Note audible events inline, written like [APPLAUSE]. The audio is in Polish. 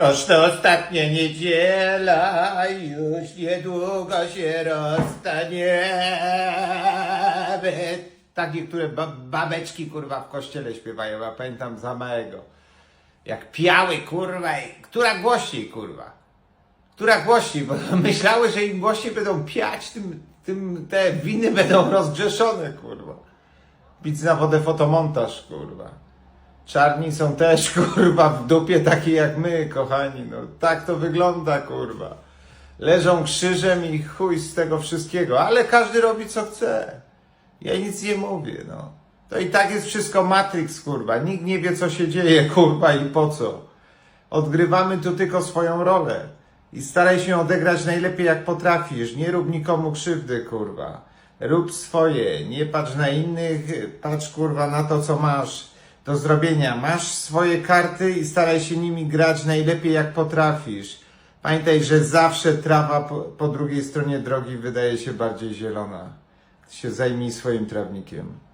Toż to ostatnia niedziela, już niedługo się rozstaniemy. Tak niektóre ba- babeczki kurwa w kościele śpiewają, ja pamiętam za małego. Jak piały kurwa, i- która głośniej kurwa? Która głośniej, bo [LAUGHS] myślały, że im głośniej będą piać, tym, tym te winy będą rozgrzeszone kurwa. Pić na wodę fotomontaż kurwa. Czarni są też, [LAUGHS] kurwa, w dupie takie jak my, kochani. No, tak to wygląda, kurwa. Leżą krzyżem i chuj z tego wszystkiego, ale każdy robi co chce. Ja nic nie mówię, no. To i tak jest wszystko Matrix, kurwa. Nikt nie wie, co się dzieje, [LAUGHS] kurwa, i po co. Odgrywamy tu tylko swoją rolę. I staraj się odegrać najlepiej, jak potrafisz. Nie rób nikomu krzywdy, kurwa. Rób swoje. Nie patrz na innych, patrz, kurwa, na to, co masz do zrobienia. Masz swoje karty i staraj się nimi grać najlepiej, jak potrafisz. Pamiętaj, że zawsze trawa po, po drugiej stronie drogi wydaje się bardziej zielona. Ty się zajmij swoim trawnikiem.